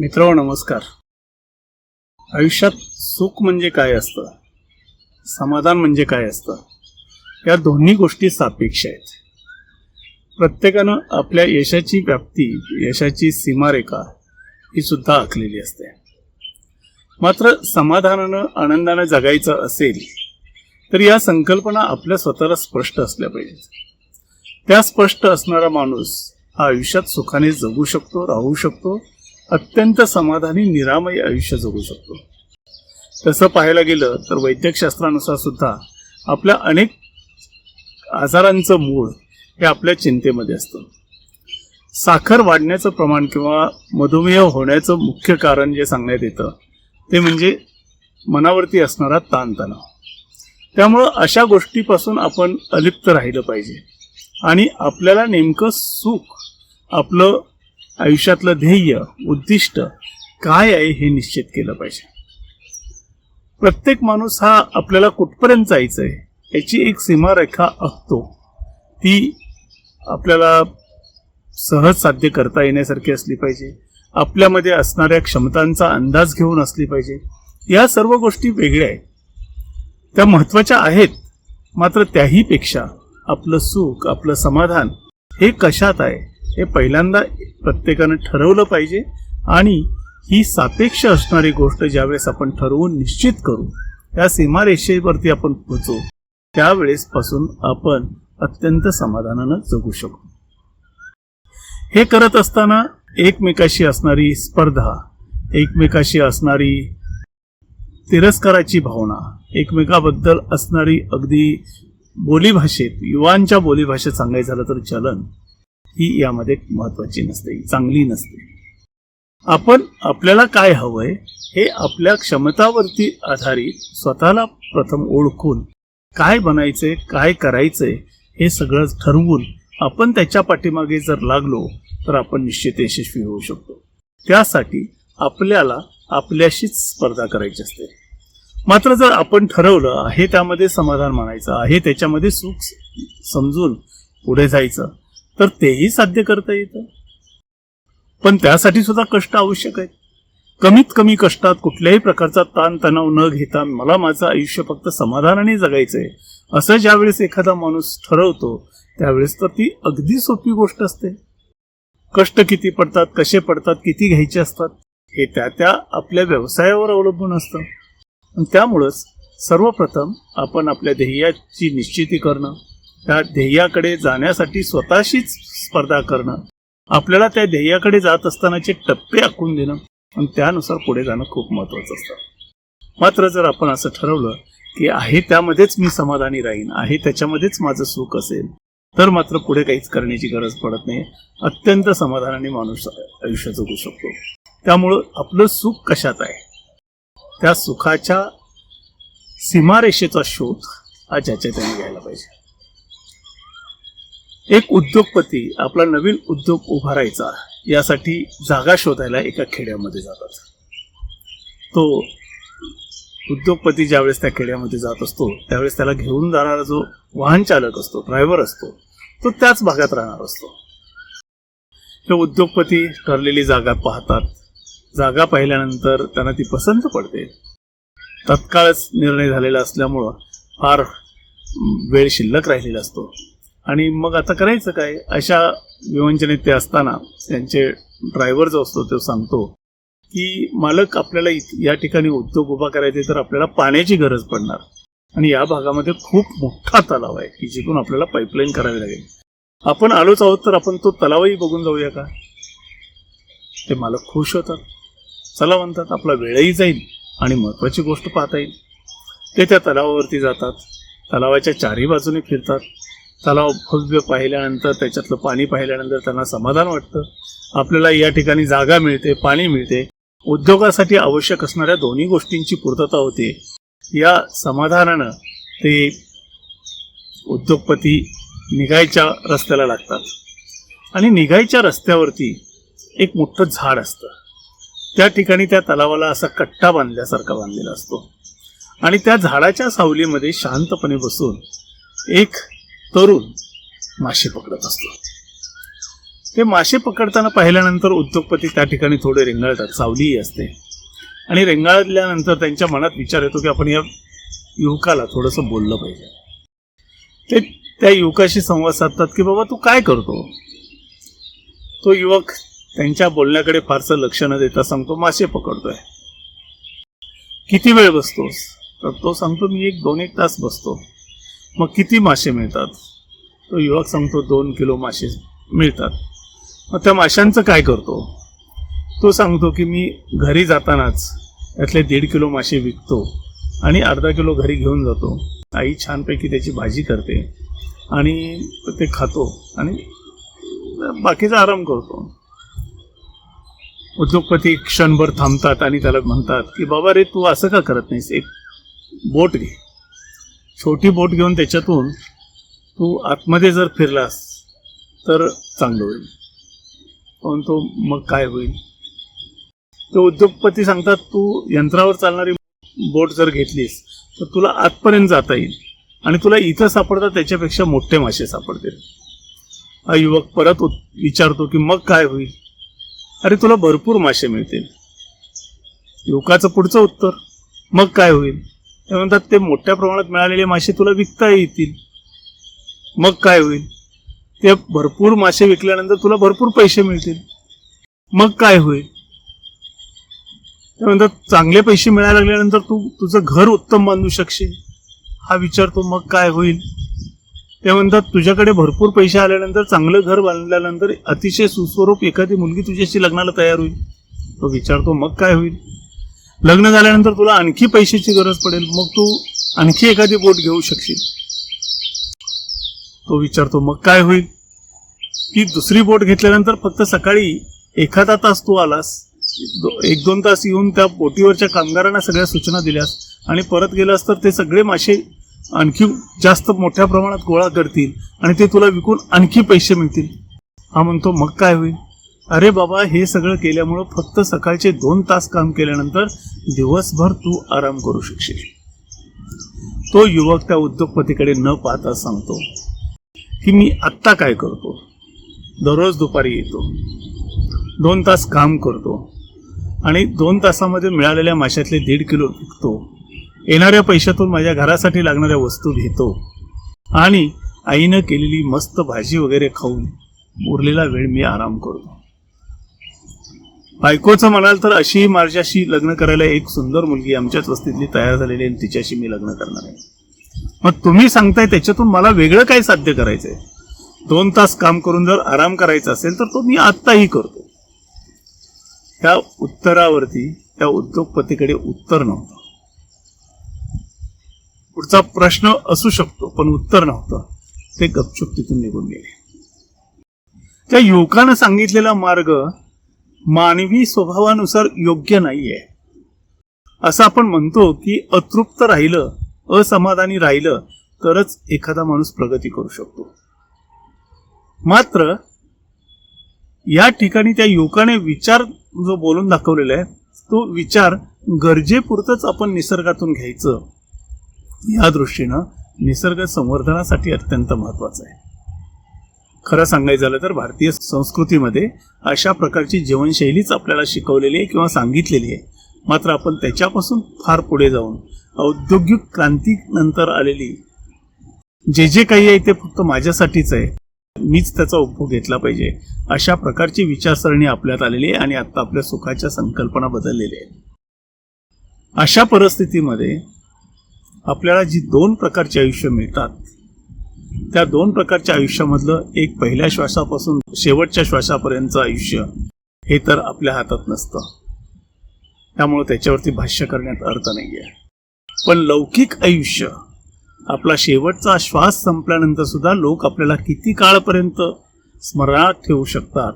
मित्र नमस्कार. आयुष्यात सुख म्हणजे काय असतं? समाधान म्हणजे काय असतं? या दोन्ही गोष्टी सापेक्ष आहेत. प्रत्येकानं आपल्या यशाची व्याप्ती यशाची सीमारेखा ही सुद्धा आखलेली असते. मात्र समाधानानं आनंदानं जगायचं असेल तर या संकल्पना आपल्या स्वतःला स्पष्ट असल्या पाहिजेत. त्या स्पष्ट असणारा माणूस हा आयुष्यात सुखाने जगू शकतो राहू शकतो अत्यंत समाधानी निरामय आयुष्य जगू शकतो. तसं पाहायला गेलं तर वैद्यकशास्त्रानुसार सुद्धा आपल्या अनेक आजारांचं मूळ हे आपल्या चिंतेमध्ये असतं. साखर वाढण्याचं प्रमाण किंवा मधुमेह होण्याचं मुख्य कारण जे सांगण्यात येतं ते म्हणजे मनावरती असणारा ताणतणाव. त्यामुळं अशा गोष्टीपासून आपण अलिप्त राहिलं पाहिजे. आणि आपल्याला नेमकं सुख आपलं आयुष्यातलं ध्येय उद्दिष्ट काय आहे हे निश्चित केलं पाहिजे. प्रत्येक माणूस हा आपल्याला कुठपर्यंत जायचं आहे याची एक सीमारेखा आखतो ती आपल्याला सहज साध्य करता येण्यासारखी असली पाहिजे. आपल्यामध्ये असणाऱ्या क्षमतांचा अंदाज घेऊन असली पाहिजे. या सर्व गोष्टी वेगळ्या आहेत. त्या महत्त्वाच्या आहेत. मात्र त्याहीपेक्षा आपलं सुख आपलं समाधान हे कशात आहे? हे पहिल्यांदा प्रत्येकानं ठरवलं पाहिजे आणि ही सापेक्ष असणारी गोष्ट ज्यावेळेस आपण ठरवून निश्चित करू त्या सीमारेषेवरती आपण पोचू त्यावेळेस पासून आपण अत्यंत समाधानानं जगू शकू. हे करत असताना एकमेकाशी असणारी स्पर्धा एकमेकाशी असणारी तिरस्काराची भावना एकमेकाबद्दल असणारी अगदी बोलीभाषेत युवांच्या बोलीभाषेत सांगायचं झालं तर चलन ही यामध्ये महत्वाची नसते चांगली नसते. आपण आपल्याला काय हवंय हे आपल्या क्षमतावरती आधारित स्वतःला प्रथम ओळखून काय बनायचंय काय करायचंय हे सगळं ठरवून आपण त्याच्या पाठीमागे जर लागलो तर आपण निश्चित यशस्वी होऊ शकतो. त्यासाठी आपल्याला आपल्याशीच स्पर्धा करायची असते. मात्र जर आपण ठरवलं आहे त्यामध्ये समाधान मानायचं आहे त्याच्यामध्ये सुख समजून पुढे जायचं तर तेही साध्य करता येतं. पण त्यासाठी सुद्धा कष्ट आवश्यक आहेत. कमीत कमी कष्टात कुठल्याही प्रकारचा ताणतणाव न घेता मला माझं आयुष्य फक्त समाधानाने जगायचंय असं ज्यावेळेस एखादा माणूस ठरवतो त्यावेळेस तर ती अगदी सोपी गोष्ट असते. कष्ट किती पडतात कसे पडतात किती घ्यायचे असतात हे त्या त्या आपल्या व्यवसायावर अवलंबून असतं. त्यामुळंच सर्वप्रथम आपण आपल्या ध्येयाची निश्चिती करणं त्या ध्येयाकडे जाण्यासाठी स्वतःशीच स्पर्धा करणं आपल्याला त्या ध्येयाकडे जात असतानाचे टप्पे आखून देणं आणि त्यानुसार पुढे जाणं खूप महत्वाचं असतं. मात्र जर आपण असं ठरवलं की आहे त्यामध्येच मी समाधानी राहीन आहे त्याच्यामध्येच माझं सुख असेल तर मात्र पुढे काहीच करण्याची गरज पडत नाही. अत्यंत समाधानाने माणूस आयुष्य जगू शकतो. त्यामुळं आपलं सुख कशात आहे? त्या सुखाच्या सीमारेषेचा शोध हा ज्याच्या त्याने घ्यायला पाहिजे. एक उद्योगपती आपला नवीन उद्योग उभारायचा यासाठी जागा शोधायला एका खेड्यामध्ये जातात. तो उद्योगपती ज्यावेळेस त्या खेड्यामध्ये जात असतो त्यावेळेस त्याला घेऊन जाणारा जो वाहन चालक असतो ड्रायव्हर असतो तो त्याच भागात राहणार असतो. हे उद्योगपती ठरलेली जागा पाहतात. जागा पाहिल्यानंतर त्यांना ती पसंत पडते. तत्काळच निर्णय झालेला असल्यामुळं फार वेळ शिल्लक राहिलेला असतो. आणि मग आता करायचं काय? अशा विवंचनेत ते असताना त्यांचे ड्रायव्हर जो असतो तो सांगतो की मालक आपल्याला या ठिकाणी उद्योग उभा करायचे तर आपल्याला पाण्याची गरज पडणार. आणि या भागामध्ये खूप मोठा तलाव आहे की जिथून आपल्याला पाईपलाईन करावी लागेल. आपण आलोच आहोत तर आपण तो तलावही बघून जाऊया का? ते मालक खुश होतात. चला म्हणतात आपला वेळही जाईल आणि महत्वाची गोष्ट पाहता येईल. ते त्या तलावावरती जातात. तलावाच्या चारही बाजूने फिरतात. तलाव भव्य पाहिल्यानंतर त्याच्यातलं पाणी पाहिल्यानंतर त्यांना समाधान वाटतं. आपल्याला या ठिकाणी जागा मिळते पाणी मिळते. उद्योगासाठी आवश्यक असणाऱ्या दोन्ही गोष्टींची पूर्तता होते. या समाधानानं ते उद्योगपती निघायच्या रस्त्याला लागतात. आणि निघायच्या रस्त्यावरती एक मोठं झाड असतं. त्या ठिकाणी त्या तलावाला असा कट्टा बांधल्यासारखा बांधलेला असतो. आणि त्या झाडाच्या सावलीमध्ये शांतपणे बसून एक तरुण मासे पकडत असतो. ते मासे पकडताना पाहिल्यानंतर उद्योगपती त्या ठिकाणी थोडे रेंगाळतात. सावलीही असते. आणि रेंगाळल्यानंतर त्यांच्या मनात विचार येतो की आपण या युवकाला थोडंसं बोललं पाहिजे. ते त्या युवकाशी संवाद साधतात की बाबा तू काय करतो? तो युवक त्यांच्या बोलण्याकडे फारसं लक्ष न देता सांगतो मासे पकडतोय. किती वेळ बसतोस? तर तो सांगतो मी एक दोन एक तास बसतो. मग किती मासे मिळतात? तो युवक सांगतो दोन किलो मासे मिळतात. मग त्या माशांचं काय करतो? तो सांगतो की मी घरी जातानाच त्यातले दीड किलो मासे विकतो आणि अर्धा किलो घरी घेऊन जातो. आई छानपैकी त्याची भाजी करते आणि ते खातो आणि बाकीचा आराम करतो. उद्योगपती क्षणभर थांबतात आणि त्याला म्हणतात की बाबा रे तू असं का करत नाहीस? एक बोट घे. छोटी बोट घेऊन त्याच्यातून तू आतमध्ये जर फिरलास तर चांगलं होईल. पण तो मग काय होईल? तो उद्योगपती सांगतात तू यंत्रावर चालणारी बोट जर घेतलीस तर तुला आतपर्यंत जाता येईल आणि तुला इथं सापडतात त्याच्यापेक्षा मोठे मासे सापडतील. हा युवक परत उत- विचारतो की मग काय होईल? अरे तुला भरपूर मासे मिळतील. युवकाचं पुढचं उत्तर मग काय होईल? ते म्हणतात ते मोठ्या प्रमाणात मिळालेले मासे तुला विकता येतील. मग काय होईल? ते भरपूर मासे विकल्यानंतर तुला भरपूर पैसे मिळतील. मग काय होईल? ते म्हणतात चांगले पैसे मिळायला लागल्यानंतर तू तुझं घर उत्तम बांधू शकशील. हा विचार तो मग काय होईल? ते म्हणतात तुझ्याकडे भरपूर पैसे आल्यानंतर चांगलं घर बांधल्यानंतर अतिशय सुस्वरूप एखादी मुलगी तुझ्याशी लग्नाला तयार होईल. तो विचारतो मग काय होईल? लग्न झाल्यानंतर तुला आणखी पैशाची गरज पडेल मग तू आणखी एखादी बोट घेऊ शकशील. तो विचारतो मग काय होईल? की दुसरी बोट घेतल्यानंतर फक्त सकाळी एखादा तास तू आलास दो- एक दोन तास येऊन त्या बोटीवरच्या कामगारांना सगळ्या सूचना दिल्यास आणि परत गेलास तर ते सगळे मासे आणखी जास्त मोठ्या प्रमाणात गोळा करतील आणि ते तुला विकून आणखी पैसे मिळतील. हा म्हणतो मग काय होईल? अरे बाबा हे सगळं केल्यामुळं फक्त सकाळचे दोन तास काम केल्यानंतर दिवसभर तू आराम करू शकशील. तो युवक त्या उद्योगपतीकडे न पाहता सांगतो की मी आत्ता काय करतो? दररोज दुपारी येतो. दोन तास काम करतो आणि दोन तासामध्ये मिळालेल्या माशातले दीड किलो विकतो. येणाऱ्या पैशातून माझ्या घरासाठी लागणाऱ्या वस्तू घेतो आणि आईनं केलेली मस्त भाजी वगैरे खाऊन उरलेला वेळ मी आराम करतो. बायकोचं म्हणाल तर अशी माझ्याशी लग्न करायला एक सुंदर मुलगी आमच्याच वस्तीतली तयार झालेली आहे आणि तिच्याशी मी लग्न करणार आहे. मग तुम्ही सांगताय त्याच्यातून मला वेगळं काय साध्य करायचंय? दोन तास काम करून जर आराम करायचा असेल तर तो मी आत्ताही करतो. त्या उत्तरावरती त्या उद्योगपतीकडे उत्तर नव्हतं. पुढचा प्रश्न असू शकतो पण उत्तर नव्हतं. ते गपचूप तिथून निघून गेले. त्या युवकानं सांगितलेला मार्ग मानवी स्वभावानुसार योग्य नाहीये. असं आपण म्हणतो की अतृप्त राहिलं असमाधानी राहिलं तरच एखादा माणूस प्रगती करू शकतो. मात्र या ठिकाणी त्या युवकाने विचार जो बोलून दाखवलेला आहे तो विचार गरजेपुरतच आपण निसर्गातून घ्यायचं. या दृष्टीनं निसर्ग संवर्धनासाठी अत्यंत महत्वाचं आहे. खरं सांगायचं झालं तर भारतीय संस्कृतीमध्ये अशा प्रकारची जीवनशैलीच आपल्याला शिकवलेली आहे किंवा सांगितलेली आहे. मात्र आपण त्याच्यापासून फार पुढे जाऊन औद्योगिक क्रांती नंतर आलेली जे जे काही आहे ते फक्त माझ्यासाठीच आहे. मीच त्याचा उपभोग घेतला पाहिजे. अशा प्रकारची विचारसरणी आपल्यात आलेली आहे आणि आता आपल्या सुखाच्या संकल्पना बदललेल्या आहेत. अशा परिस्थितीमध्ये आपल्याला जी दोन प्रकारचे आयुष्य मिळतात त्या दोन प्रकारच्या आयुष्यामधलं एक पहिल्या श्वासापासून शेवटच्या श्वासापर्यंतचं आयुष्य हे तर आपल्या हातात नसतं. त्यामुळे त्याच्यावरती भाष्य करण्यात अर्थ नाही आहे पण लौकिक आयुष्य आपला शेवटचा श्वास संपल्यानंतर सुद्धा लोक आपल्याला किती काळपर्यंत स्मरणात ठेवू शकतात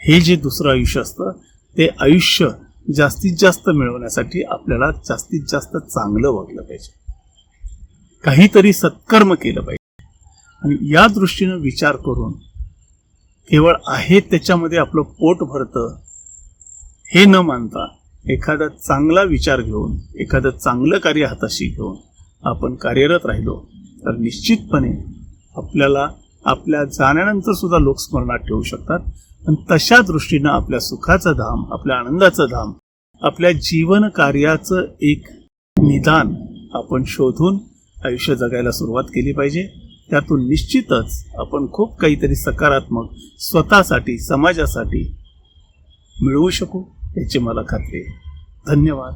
हे जे दुसरं आयुष्य असतं ते आयुष्य जास्तीत जास्त मिळवण्यासाठी आपल्याला जास्तीत जास्त चांगलं वागलं पाहिजे. काहीतरी सत्कर्म केलं पाहिजे. आणि या दृष्टीनं विचार करून केवळ आहे त्याच्यामध्ये आपलं पोट भरतं हे न मानता एखादा चांगला विचार घेऊन एखादं चांगलं कार्य हाताशी घेऊन आपण कार्यरत राहिलो तर निश्चितपणे आपल्याला आपल्या जाण्यानंतर सुद्धा लोक स्मरणात ठेवू शकतात. पण तशा दृष्टीनं आपल्या सुखाचं धाम आपल्या आनंदाचं धाम आपल्या जीवन कार्याचं एक निदान आपण शोधून आयुष्य जगायला सुरुवात केली पाहिजे. त्यातून निश्चितच आपण खूप काहीतरी सकारात्मक स्वतःसाठी समाजासाठी मिळवू शकू याची मला खात्री आहे. धन्यवाद.